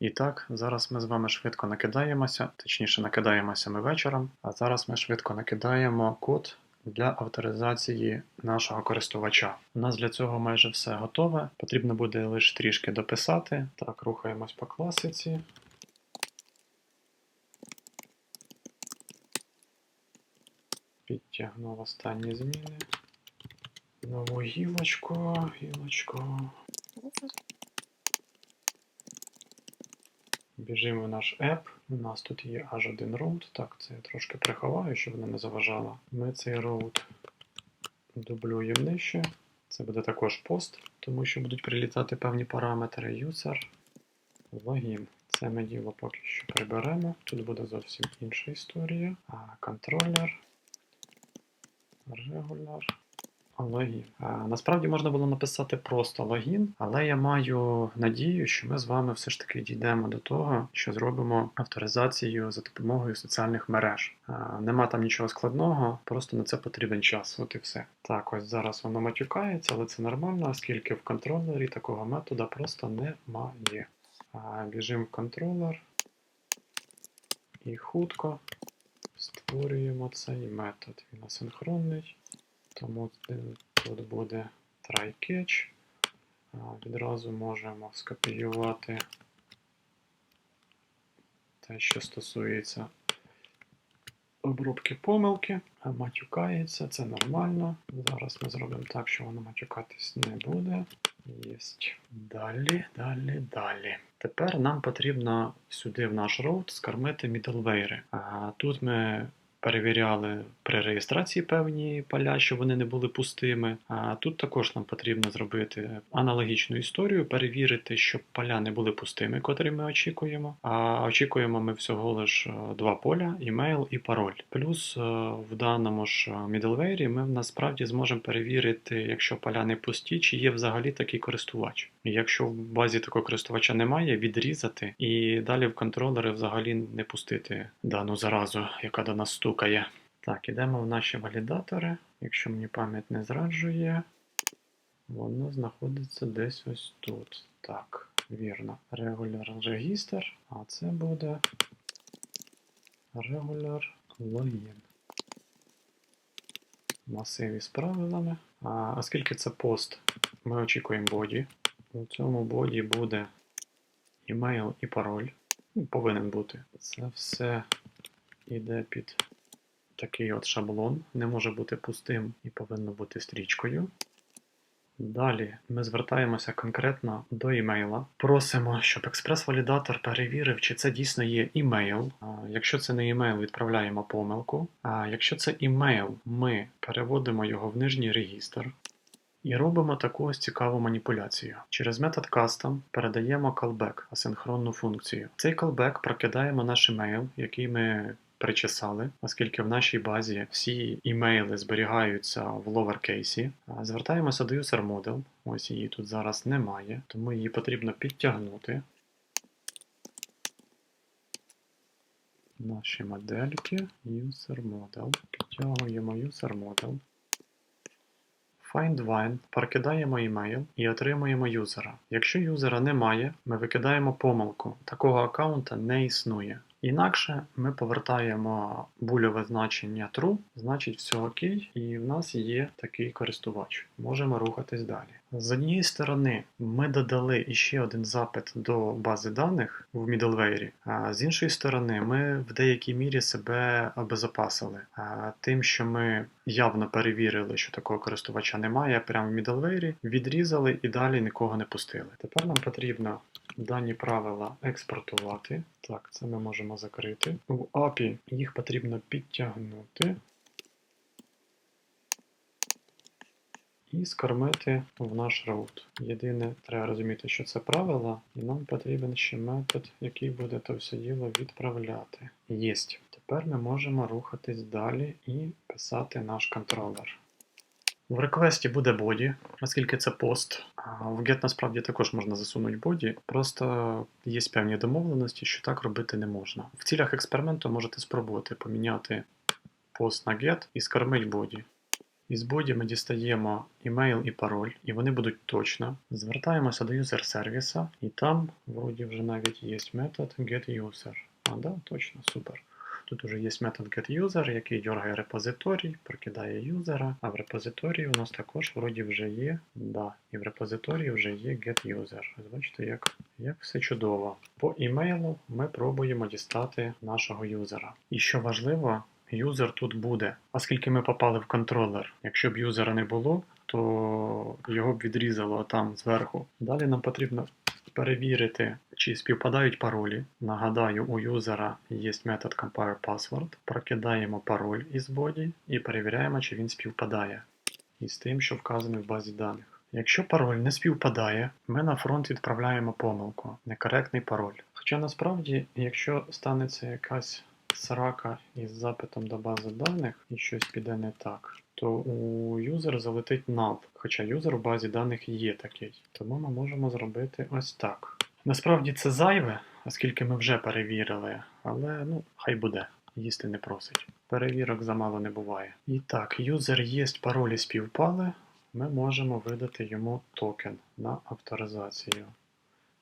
І так, зараз ми з вами швидко накидаємося, точніше накидаємося ми вечором, а зараз ми швидко накидаємо код для авторизації нашого користувача. У нас для цього майже все готове. Потрібно буде лише трішки дописати. Так, рухаємось по класиці. Підтягнув останні зміни. Нову гілочку, гілочку. Біжимо в наш еп. У нас тут є аж один роут. Так, це я трошки приховаю, щоб вона не заважала. Ми цей роут дублюємо нижче. Це буде також пост, тому що будуть прилітати певні параметри. User, логін. Це ми діло поки що приберемо. Тут буде зовсім інша історія. А, контролер, регуляр. Логін. Насправді можна було написати просто логін, але я маю надію, що ми з вами все ж таки дійдемо до того, що зробимо авторизацію за допомогою соціальних мереж. Нема там нічого складного, просто на це потрібен час. От і все. Так, ось зараз воно матюкається, але це нормально, оскільки в контролері такого метода просто немає. Біжимо в контролер і хутко створюємо цей метод. Він асинхронний. Тому тут буде try-catch. Відразу можемо скопіювати те, що стосується обробки помилки. Матюкається, це нормально. Зараз ми зробимо так, що воно матюкатись не буде. Єсть. Далі, далі, далі. Тепер нам потрібно сюди в наш роут скормити мідлвейри. Тут ми перевіряли при реєстрації певні поля, щоб вони не були пустими. А тут також нам потрібно зробити аналогічну історію, перевірити, щоб поля не були пустими, котрі ми очікуємо. А очікуємо ми всього лише два поля: імейл і пароль. Плюс е, в даному ж middleware ми насправді зможемо перевірити, якщо поля не пусті, чи є взагалі такий користувач. Якщо в базі такого користувача немає, відрізати і далі в контролери взагалі не пустити дану заразу, яка до нас стукає. Так, ідемо в наші валідатори. Якщо мені пам'ять не зраджує, воно знаходиться десь ось тут. Так, вірно. Regular Register, а це буде Regular Login. Масиві з правилами. А, оскільки це пост, ми очікуємо боді. У цьому боді буде імейл і пароль. Ну, Повинен бути. Це все йде під такий от шаблон. Не може бути пустим і повинно бути стрічкою. Далі ми звертаємося конкретно до імейла. Просимо, щоб експрес-валідатор перевірив, чи це дійсно є імейл. Якщо це не імейл, відправляємо помилку. А якщо це імейл, ми переводимо його в нижній регістр. І робимо таку ось цікаву маніпуляцію. Через метод custom передаємо callback, асинхронну функцію. Цей callback прокидаємо наш email, який ми причесали, оскільки в нашій базі всі імейли зберігаються в. А Звертаємося до user model. Ось її тут зараз немає, тому її потрібно підтягнути. Наші модельки, user model. Підтягуємо user model. Find Wine, прокидаємо email і отримуємо юзера. Якщо юзера немає, ми викидаємо помилку. Такого аккаунта не існує. Інакше ми повертаємо бульове значення true, значить все окей, і в нас є такий користувач. Можемо рухатись далі. З однієї сторони, ми додали іще один запит до бази даних в middleware, а з іншої сторони, ми в деякій мірі себе обезопасили. Тим, що ми явно перевірили, що такого користувача немає, прямо в middleware, відрізали і далі нікого не пустили. Тепер нам потрібно дані правила експортувати. Так, це ми можемо закрити. В API їх потрібно підтягнути. І скормити в наш роут. Єдине, треба розуміти, що це правила, і нам потрібен ще метод, який буде то все діло відправляти. Єсть. Тепер ми можемо рухатись далі і писати наш контролер. В реквесті буде боді, оскільки це пост. В get насправді також можна засунути боді. Просто є певні домовленості, що так робити не можна. В цілях експерименту можете спробувати поміняти пост на get і скормить боді. Із боді ми дістаємо імейл і пароль, і вони будуть точно. Звертаємося до юзер сервіса, і там вроді вже навіть є метод getUser. А, да, точно, супер. Тут уже є метод getUser, який дергає репозиторій, прокидає юзера, а в репозиторії у нас також вроді вже є. Да, і в репозиторії вже є getUser. Бачите, як, як все чудово. По імейлу ми пробуємо дістати нашого юзера. І що важливо, юзер тут буде. Оскільки ми попали в контролер, якщо б юзера не було, то його б відрізало там зверху. Далі нам потрібно перевірити, чи співпадають паролі. Нагадаю, у юзера є метод compare password. Прокидаємо пароль із боді і перевіряємо, чи він співпадає із тим, що вказано в базі даних. Якщо пароль не співпадає, ми на фронт відправляємо помилку, некоректний пароль. Хоча насправді, якщо станеться якась срака із запитом до бази даних і щось піде не так, то у юзер залетить null, хоча юзер в базі даних є такий. Тому ми можемо зробити ось так. Насправді це зайве, оскільки ми вже перевірили, але ну, хай буде, їсти не просить. Перевірок замало не буває. І так, юзер є, паролі співпали, ми можемо видати йому токен на авторизацію.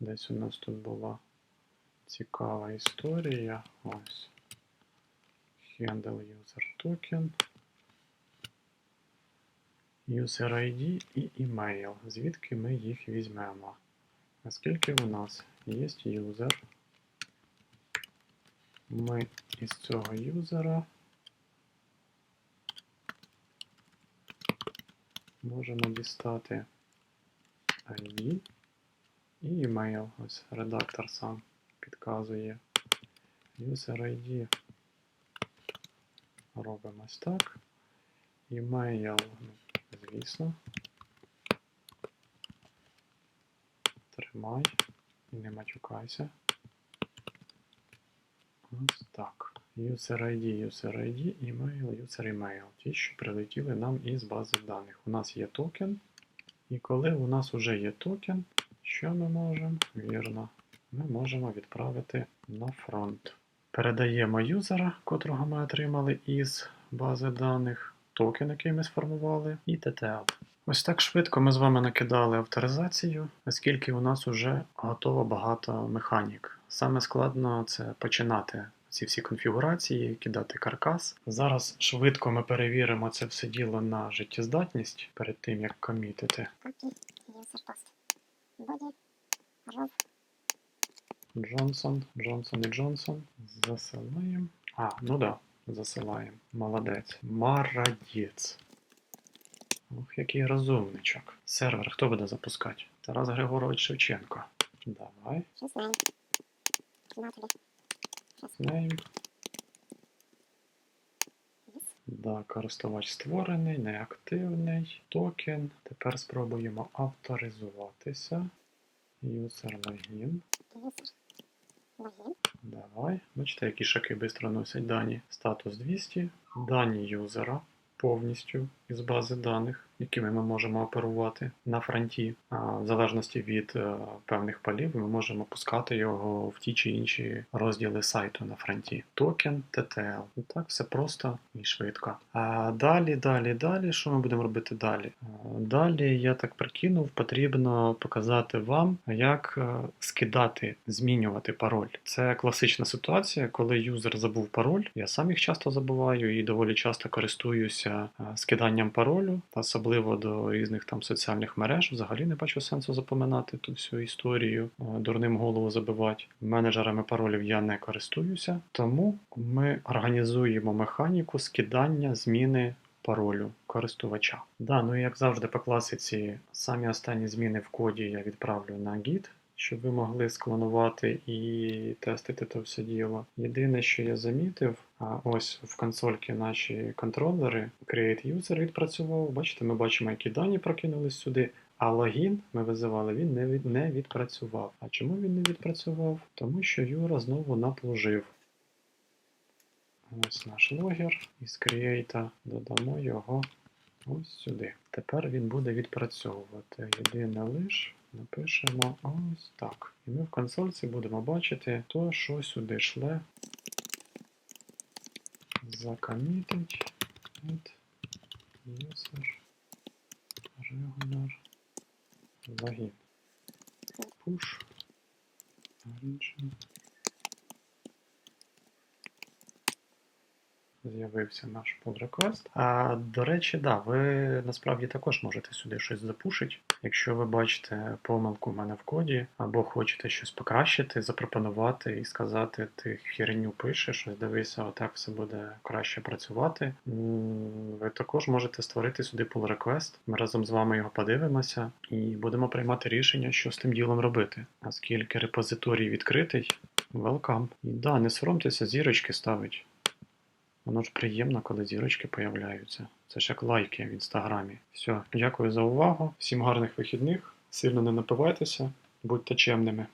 Десь у нас тут була цікава історія. Ось. Handle user token. User ID і email, звідки ми їх візьмемо. Оскільки у нас є юзер, ми із цього юзера можемо дістати ID і email. Ось редактор сам підказує. User ID робимо ось так. Email, ну, звісно. Тримай і не матюкайся. Ось так. User ID, User ID, email, User email. Ті, що прилетіли нам із бази даних. У нас є токен. І коли у нас вже є токен, що ми можемо? Вірно, ми можемо відправити на фронт. Передаємо юзера, котрого ми отримали із бази даних, токен, який ми сформували, і TTL. Ось так швидко ми з вами накидали авторизацію, оскільки у нас вже готово багато механік. Саме складно це починати ці всі конфігурації, кидати каркас. Зараз швидко ми перевіримо це все діло на життєздатність перед тим, як комітити. Джонсон, Джонсон і Джонсон. Засилаємо. А, ну да, засилаємо. Молодець. Марадець. Ох, який розумничок. Сервер хто буде запускати? Тарас Григорович Шевченко. Давай. 6 9. Name. Да, користувач створений, неактивний. Токен. Тепер спробуємо авторизуватися. User login. User. Login. Давай. Бачите, які шаки швидко носять дані. Статус 200. Дані юзера повністю із бази даних, якими ми можемо оперувати на фронті. В залежності від е, певних полів ми можемо пускати його в ті чи інші розділи сайту на фронті. Токен TTL. І так все просто і швидко. А далі, далі, далі, що ми будемо робити далі? Далі, я так прикинув, потрібно показати вам, як е, скидати, змінювати пароль. Це класична ситуація, коли юзер забув пароль. Я сам їх часто забуваю і доволі часто користуюся е, скиданням паролю, особливо до різних там соціальних мереж. Взагалі не бачу сенсу запоминати ту всю історію, е, дурним голову забивати. Менеджерами паролів я не користуюся, тому ми організуємо механіку скидання зміни паролю користувача. Да, ну і як завжди по класиці, самі останні зміни в коді я відправлю на Git, щоб ви могли склонувати і тестити це все діло. Єдине, що я замітив, ось в консольці наші контролери Create User відпрацював. Бачите, ми бачимо, які дані прокинулись сюди. А логін ми визивали, він не, від, не відпрацював. А чому він не відпрацював? Тому що Юра знову наплужив. Ось наш логер. Із Create додамо його ось сюди. Тепер він буде відпрацьовувати. Єдине лиш напишемо ось так. І ми в консольці будемо бачити то, що сюди шле. Закомітить. От. User, regular, login. Push, origin. З'явився наш pull request. А, до речі, да, ви насправді також можете сюди щось запушити. Якщо ви бачите помилку в мене в коді, або хочете щось покращити, запропонувати і сказати, ти херню пишеш, ось дивися, отак все буде краще працювати. Ви також можете створити сюди pull request. Ми разом з вами його подивимося і будемо приймати рішення, що з тим ділом робити. Оскільки репозиторій відкритий, welcome. І да, не соромтеся зірочки ставить. Воно ж приємно, коли зірочки появляються. Це ж як лайки в інстаграмі. Все, дякую за увагу. Всім гарних вихідних. Сильно не напивайтеся, будьте чемними.